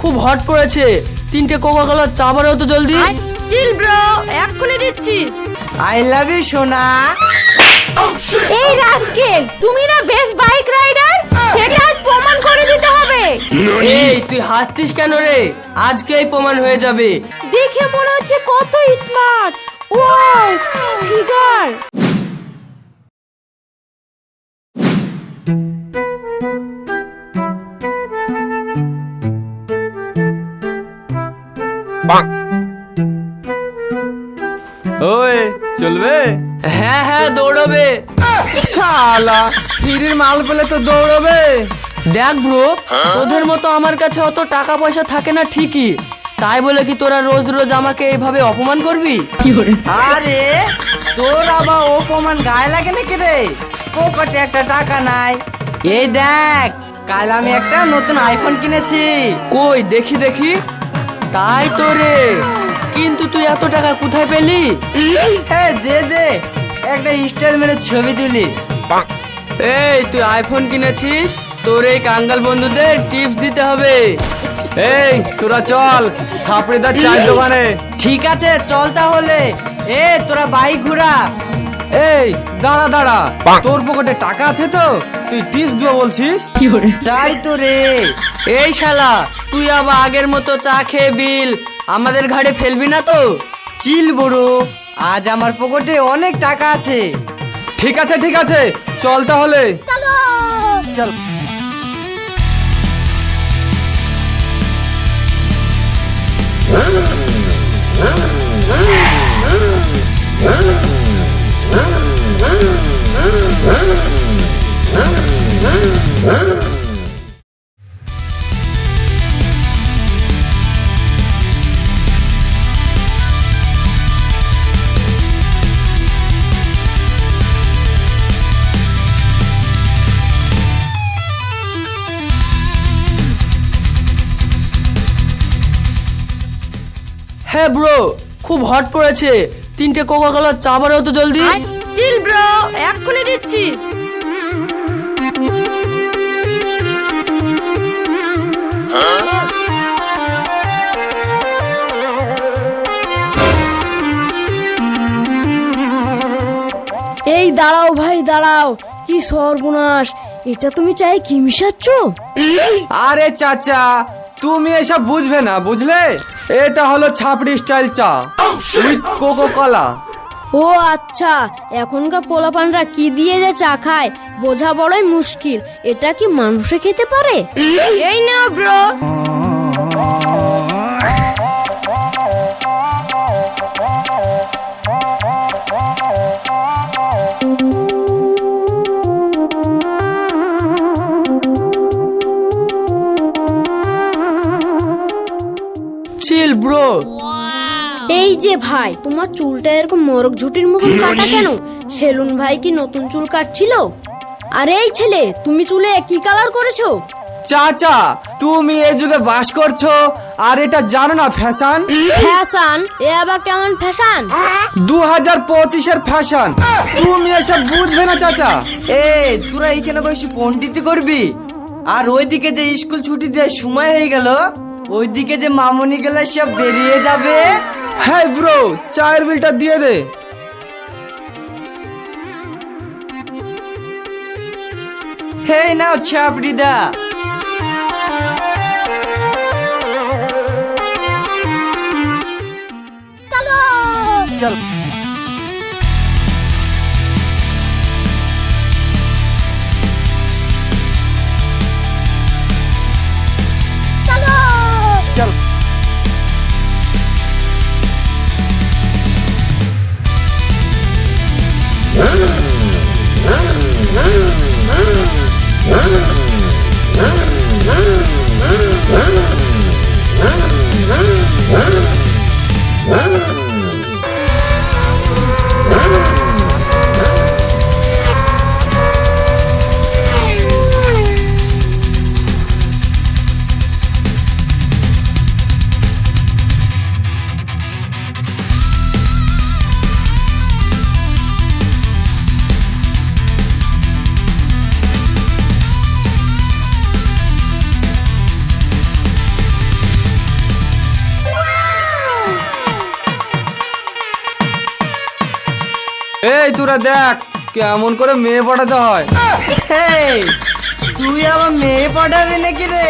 খুব হট পড়েছে। তিনটে কোকা কোলা চা বানাও তো জলদি। চিল ব্রো এক্ষুনি দিচ্ছি। আই লাভ ইউ সোনা। এই রাস্কেল তুমি না বেস্ট বাইক রাইডার সেটা আজ প্রমাণ করে দিতে হবে। এই তুই হাসছিস কেন রে? আজকেই প্রমাণ হয়ে যাবে। দেখে মনে হচ্ছে কত স্মার্ট ওয়াও ফিগার ওই চলবে? হ্যাঁ হ্যাঁ দৌড়বে। শালা ফিরির মাল পেলে তো দৌড়বে। দেখ ব্রো তোদের মতো আমার কাছে অত টাকা পয়সা থাকে না ঠিকই। তাই বলে কি তোরা রোজ রোজ আমাকে এইভাবে অপমান করবি? আরে তোর আবার অপমান গায়ে লাগে নাকি রে? পকেটে একটা টাকা নাই। এই দেখ কাল আমি একটা নতুন আইফোন কিনেছি। কই দেখি দেখি। তাই তো রে। কিন্তু তুই এত টাকা কোথায় পেলি? হ্যাঁ দে দে। একটা স্টাইল মেরে ছবি দিলি। এই তুই আইফোন কিনেছিস? তোর এই কাঙ্গাল বন্ধুদের টিপস দিতে হবে। এই তোরা চল ছাপড়িদার চায়ের দোকানে। ঠিক আছে চল তাহলে। এ তোরা বাইক ঘুরা। এই দাঁড়া দাঁড়া। তোর পকেটে টাকা আছে তো? তুই টিপস দিও বলছিস? তাই তো রে। এই শালা তুই আবার আগের মতো চা খেয়ে বিল। আমাদের ঘাড়ে ফেলবি না তো? চিল বড় আজ আমার পকেটে অনেক টাকা আছে। ঠিক আছে ঠিক আছে চল তাহলে। হ্যাঁ ব্রো খুব হট পড়েছে। তিনটে কোকা কোলা চা বানাও তো জলদি। চিল ব্রো এক্ষুনি দিচ্ছি। এই দাঁড়াও ভাই দাঁড়াও। কি সর্বনাশ। এটা তুমি চাই কি মিশাচ্ছ? আরে চাচা তুমি এসব বুঝবে না বুঝলে? এটা হলো ছাপড়ি স্টাইল চা। উইথ কোকো কলা ও আচ্ছা এখনকার পোলাপানরা কি দিয়ে যে চা খায়? বোঝা বড়ই মুশকিল। এটা কি মানুষে খেতে পারে? এই নাও ব্রো ব্রো। এই যে ভাই তোমার চুলটা এরকম মোরগ ঝুটির মতন কাটা কেন? সেলুন ভাই কি নতুন চুল কাটছিল? আরে এই ছেলে তুমি চুলে কি কালার করেছ? চাচা তুমি এই যুগে বাস করছ আর এটা জানো না ফ্যাশন? ফ্যাশন? এ আবার কেমন ফ্যাশন? দু হাজার পঁচিশের ফ্যাশন। তুমি এসব বুঝবে না চাচা। এ তোরা এইখানে বসে পন্ডিতি করবি? আর ওইদিকে যে স্কুল ছুটি দেওয়ার সময় হয়ে গেল ওইদিকে যে মামনি গেলে সব বেরিয়ে যাবে। হ্যাঁ ব্রো চায়ের বিলটা দিয়ে দে। হে না নাও ছাপড়িদা এই তোরা দেখ কেমন করে মেয়ে পাঠাতে হয়। হেই তুই আমার মেয়ে পাঠাবি নাকি রে?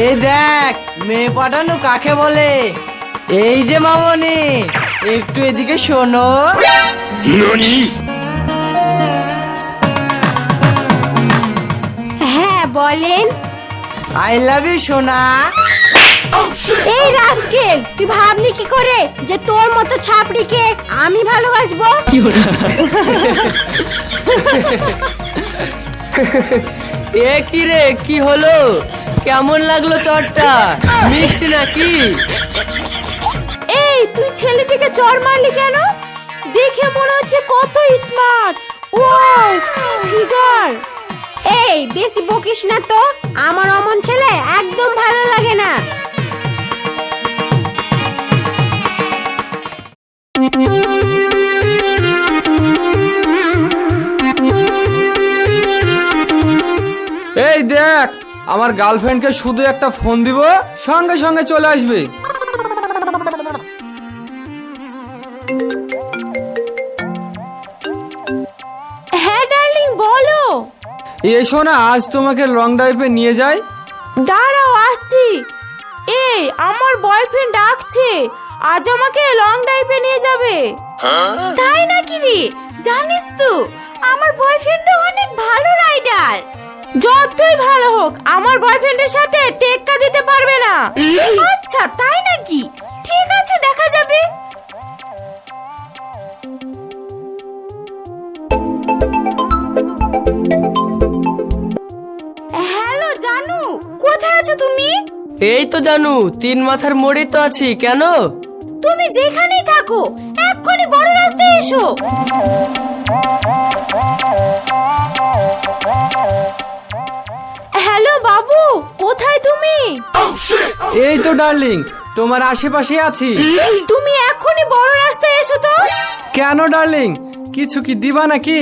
এই দেখ মেয়ে পাঠানো কাকে বলে? এই যে মামনি একটু এদিকে শোনো। হ্যাঁ বলেন। আই লাভ ইউ সোনা। এই রাস্কেল তুই ভাবলি কি করে যে তোর মতো ছাপড়িকে আমি ভালোবাসবো? এ কি রে কি হলো? কেমন লাগল চটটা মিষ্টি নাকি? এই তুই ছেলেটিকে চর মারলি কেন? দেখে মনে হচ্ছে কত স্মার্ট ওয়াও ফিগার এই বেশি বকিস না তো। আমার অমন ছেলে একদম ভালো লাগে না। এই দেখ আমার গার্লফ্রেন্ডকে শুধু একটা ফোন দিব সঙ্গে সঙ্গে চলে আসবে। হ্যাঁ ডার্লিং বলো। এসো না আজ তোমাকে লং ড্রাইভে নিয়ে যাই। দাঁড়াও আসছি। এই আমার বয়ফ্রেন্ড ডাকছে। আজ আমাকে লং ড্রাইভে নিয়ে যাবে। তাই নাকি রে? জানিস তো আমার বয়ফ্রেন্ড অনেক ভালো রাইডার যতই ভালো হোক আমার বয়ফ্রেন্ডের সাথে টেক্কা দিতে পারবে না। আচ্ছা তাই নাকি? ঠিক আছে দেখা যাবে। হ্যালো জানু কোথায় আছো তুমি? এই তো জানু তিন মাথার মোড়ে তো আছি কেন? তুমি যেখানেই থাকো এক্ষুনি বড় রাস্তায় এসো। হ্যালো বাবু কোথায় তুমি? এই তো ডার্লিং তোমার আশেপাশে আছি। তুমি এক্ষুনি বড় রাস্তায় এসো তো। কেন ডার্লিং কিছু কি দিবা নাকি?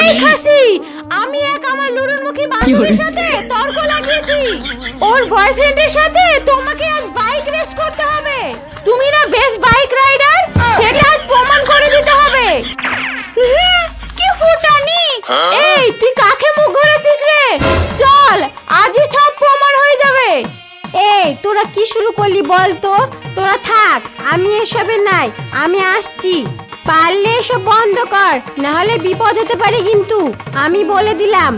এই খাসি আমি এক আমার লুরুনমুখী বান্ধবীর সাথে তর্ক লাগিয়েছি। ওর বয়ফ্রেন্ডের সাথে তোমাকে আজ বাইক রেস্ট করতে হবে। তুমি না বেস্ট বাইক রাইডার সেটা আজ প্রমাণ করে দিতে হবে। কি ফুটানি। এই তুই কাকে মুখ ঘুরেছিস রে? চল আজই সব প্রমাণ হয়ে যাবে। এই তোরা কি শুরু করলি বল তো? তোরা থাক আমি এসবে নাই আমি আসছি। পারলে এসব বন্ধ কর না হলে বিপদ হতে পারে কিন্তু আমি বলে দিলাম।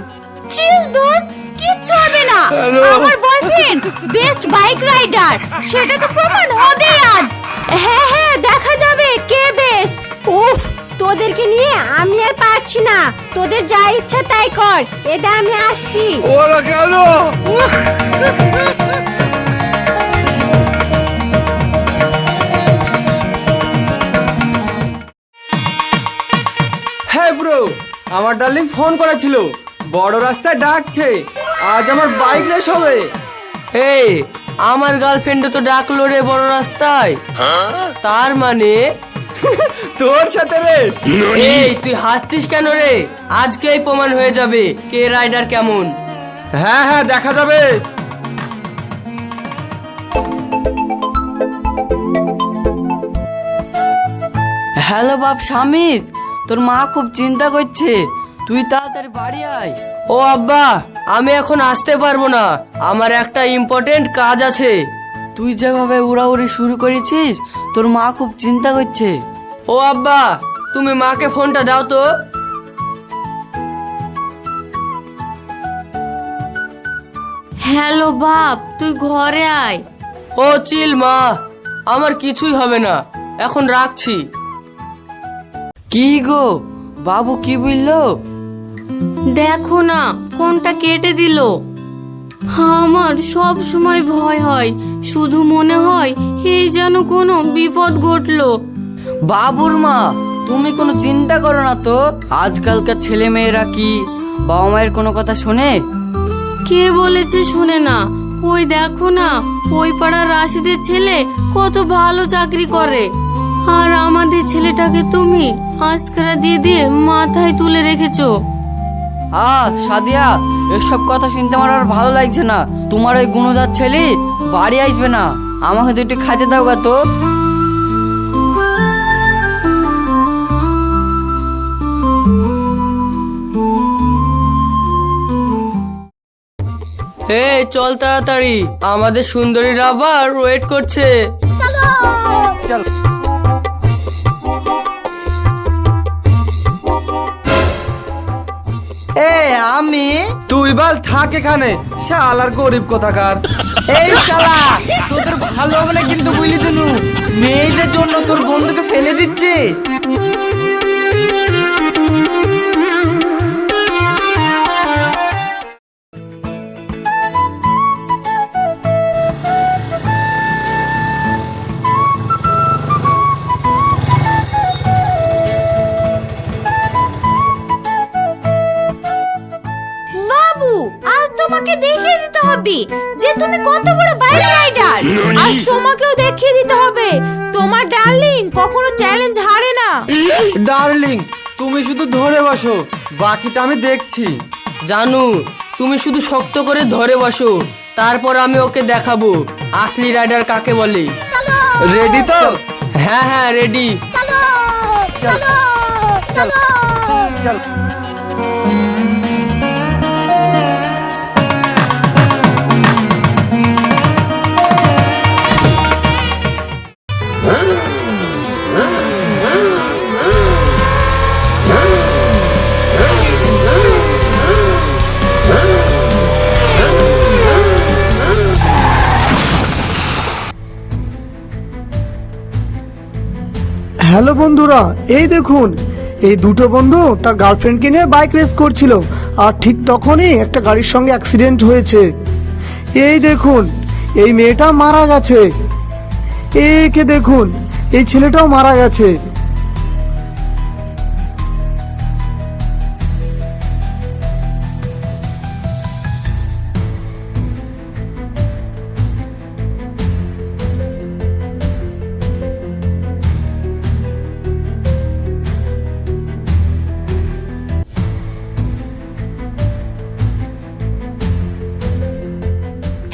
চিল দোস্ত কিচ্ছু হবে না। আমার বয়ফ্রেন্ড বেস্ট বাইক রাইডার সেটা তো প্রমাণ হবে আজ। হ্যাঁ হ্যাঁ দেখা যাবে কে বেস্ট উফ তোদেরকে নিয়ে আমি আর পারছি না। তোদের যা ইচ্ছা তাই কর। এটা আমি আসছি। হ্যাঁ ব্রো আমার ডার্লিং ফোন করেছিল বড় রাস্তায় ডাকছে। আজ আমার বাইক রেস হবে। এই আমার গার্লফ্রেন্ড তো ডাকলো রে বড় রাস্তায়। তার মানে তোর সাথে রে? এই তুই হাসছিস কেন রে? আজকেই প্রমাণ হয়ে যাবে কে রাইডার কেমন। হ্যাঁ হ্যাঁ দেখা যাবে। হ্যালো বাপ স্বামীজ তোর মা খুব চিন্তা করছে। তুই তাড়াতাড়ি বাড়ি আয়। ও আব্বা আমি এখন আসতে পারব না। আমার একটা ইম্পর্টেন্ট কাজ আছে। তুই যেভাবে উড়াউড়ি শুরু করেছিস তোর মা খুব চিন্তা করছে। ও আব্বা তুমি মাকে ফোনটা দাও তো। হ্যালো বাপ তুই ঘরে আয়। ও চিল মা আমার কিছুই হবে না। এখন রাখছি। কি গো বাবু কি বলল? দেখো না ফোনটা কেটে দিল। আমার সব সময় ভয় হয় শুধু মনে হয় এই যেন কোনো বিপদ ঘটলো। বাবুর মা তুমি কোনো চিন্তা করো না তো আজকালকার ছেলে মেয়েরা কি বাবা মায়ের কোনো কথা শোনে? কে বলেছে শুনে না? ওই দেখো না ওই পাড়ার রাশিদের ছেলে কত ভালো চাকরি করে। আর আমাদের ছেলেটাকে তুমি আজকারা দিয়ে দিয়ে মাথায় তুলে রেখেছো। আ সাদিয়া এসব কথা শুনতে আমার আর ভালো লাগছে না। তোমার ওই গুণদার ছেলে বাড়ি আসবে না। আমাকে দুটি খাইতে দাও গা তো। হে চল তাড়াতাড়ি। আমাদের সুন্দরীরা আবার ওয়েট করছে। চল। এ আমি? তুই বল থাক এখানে। শালার গরিব কোথাকার? এই শালা তোদের ভালো হবে না কিন্তু বুঝলি দিনু? মেয়েদের জন্য তোর বন্ধুকে ফেলে দিচ্ছিস? হবে যে তুমি কত বড় বাইক রাইডার। আজ তোমাকেও দেখিয়ে দিতে হবে। তোমার ডার্লিং কখনো চ্যালেঞ্জ হারে না। ডার্লিং তুমি শুধু ধরে বসো বাকিটা আমি দেখছি। জানু তুমি শুধু শক্ত করে ধরে বসো তারপর আমি ওকে দেখাবো আসলি রাইডার কাকে বলে। রেডি তো? হ্যাঁ হ্যাঁ রেডি হ্যালো বন্ধুরা, এই দেখুন, এই দুটো বন্ধু তার গার্লফ্রেন্ডকে নিয়ে বাইক রেস করছিল আর ঠিক তখনই একটা গাড়ির সঙ্গে অ্যাক্সিডেন্ট হয়েছে। এই দেখুন, এই মেয়েটা মারা গেছে। একে দেখুন, এই ছেলেটাও মারা গেছে।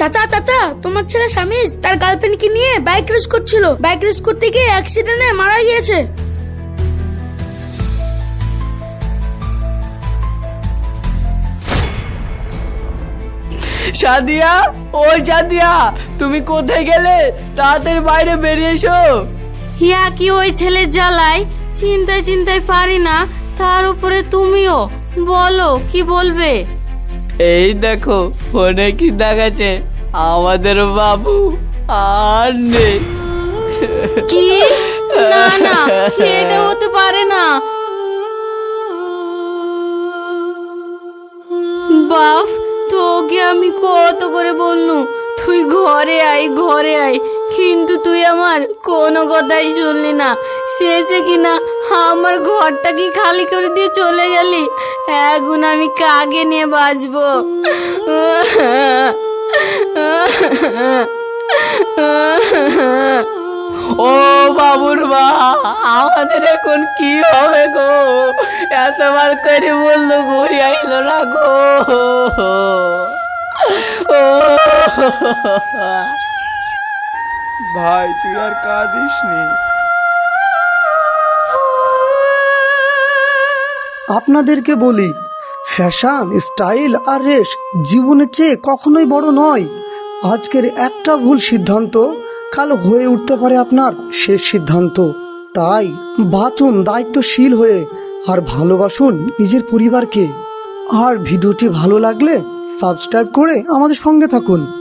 চাচা চাচা তোমার ছেলে স্বামী তার গার্লফ্রেন্ডকে নিয়ে বাইক রেস করছিল। বাইক রেস করতে গিয়ে অ্যাক্সিডেন্টে মারা গিয়েছে। সাদিয়া ও সাদিয়া তুমি কোথায় গেলে? তাড়াতাড়ি বাইরে বেরিয়ে এসো। হিয়া কি ওই ছেলে জ্বালায়? চিন্তায় চিন্তায় পারি না তার উপরে তুমিও। বলো কি বলবে? এই দেখো ফোনে কি দেখাচ্ছে? আমাদের বাবু আর নেই। কি? না না এটা হতে পারে না। বাপ তোকে আমি কত করে বললু তুই ঘরে আয় ঘরে আয়। কিন্তু তুই আমার কোনো কথাই শুনলি না। শেষে কিনা আমার ঘরটা কি খালি করে দিয়ে চলে গেলি? এখন আমি কাকে নিয়ে বাঁচবো? ও বাবুর মা আমাদের এখন কি হবে গো? এতবার করে বলল ঘুরে আইলো না গো। ও ভাই তুই আর কাঁদিস নি আপনাদেরকে বলি ফ্যাশন, স্টাইল আর রেশ জীবনের চেয়ে কখনোই বড় নয়। আজকের একটা ভুল সিদ্ধান্ত কাল হয়ে উঠতে পারে আপনার শেষ সিদ্ধান্ত। তাই বাঁচুন দায়িত্বশীল হয়ে আর ভালোবাসুন নিজের পরিবারকে। আর ভিডিওটি ভালো লাগলে সাবস্ক্রাইব করে আমাদের সঙ্গে থাকুন।